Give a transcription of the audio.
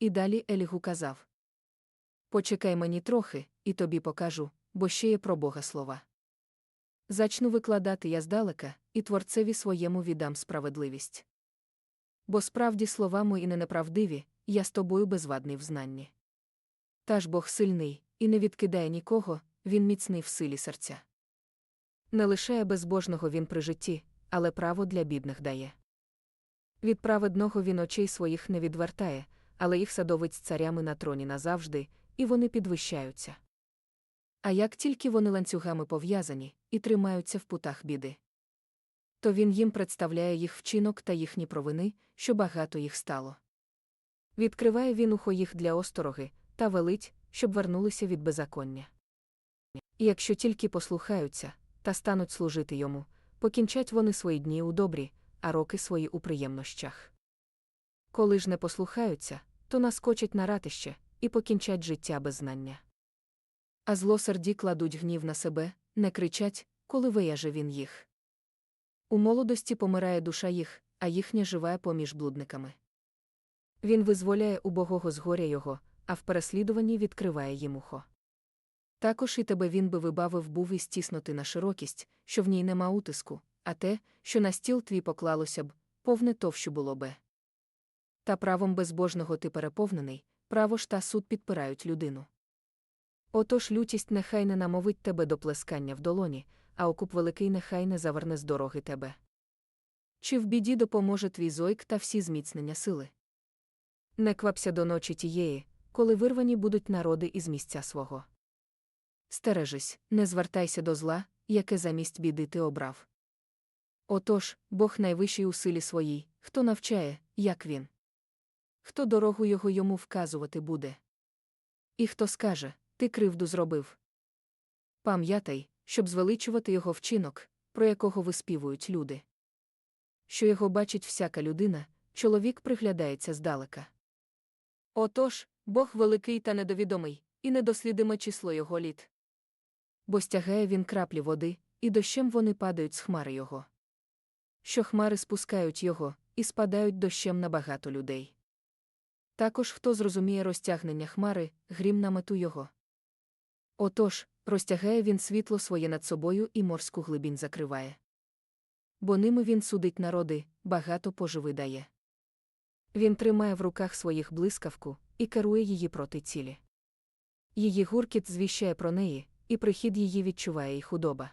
і далі Елігу казав. Почекай мені трохи, і тобі покажу, бо ще є про Бога слова. Зачну викладати я здалека, і творцеві своєму віддам справедливість. Бо справді слова мої не неправдиві, я з тобою безвадний в знанні. Та ж Бог сильний, і не відкидає нікого, він міцний в силі серця. Не лишає безбожного він при житті, але право для бідних дає. Від праведного він очей своїх не відвертає, але їх садовить з царями на троні назавжди, і вони підвищаються. А як тільки вони ланцюгами пов'язані і тримаються в путах біди, то він їм представляє їх вчинок та їхні провини, що багато їх стало. Відкриває він ухо їх для остороги та велить, щоб вернулися від беззаконня. І якщо тільки послухаються та стануть служити йому, покінчать вони свої дні у добрі, а роки свої у приємнощах. Коли ж не послухаються, то наскочать на ратище і покінчать життя без знання. А злосерді кладуть гнів на себе, не кричать, коли вияже він їх. У молодості помирає душа їх, а їхня живає поміж блудниками. Він визволяє убогого з горя його, а в переслідуванні відкриває їм ухо. Також і тебе він би вибавив був із тісноти на широкість, що в ній нема утиску, а те, що на стіл твій поклалося б, повне товщу було би. Та правом безбожного ти переповнений, право ж та суд підпирають людину. Отож лютість нехай не намовить тебе до плескання в долоні, а окуп великий нехай не заверне з дороги тебе. Чи в біді допоможе твій зойк та всі зміцнення сили? Не квапся до ночі тієї, коли вирвані будуть народи із місця свого. Стережись, не звертайся до зла, яке замість біди ти обрав. Отож, Бог найвищий у силі своїй, хто навчає, як він. Хто дорогу його йому вказувати буде? І хто скаже, ти кривду зробив. Пам'ятай, щоб звеличувати його вчинок, про якого виспівують люди. Що його бачить всяка людина, чоловік приглядається здалека. Отож, Бог великий та недовідомий, і недослідиме число його літ. Бо стягає він краплі води, і дощем вони падають з хмари його. Що хмари спускають його, і спадають дощем на багато людей. Також хто зрозуміє розтягнення хмари, грім на мету його. Отож, розтягає він світло своє над собою і морську глибінь закриває. Бо ними він судить народи, багато поживи дає. Він тримає в руках своїх блискавку і керує її проти цілі. Її гуркіт звіщає про неї, і прихід її відчуває й худоба.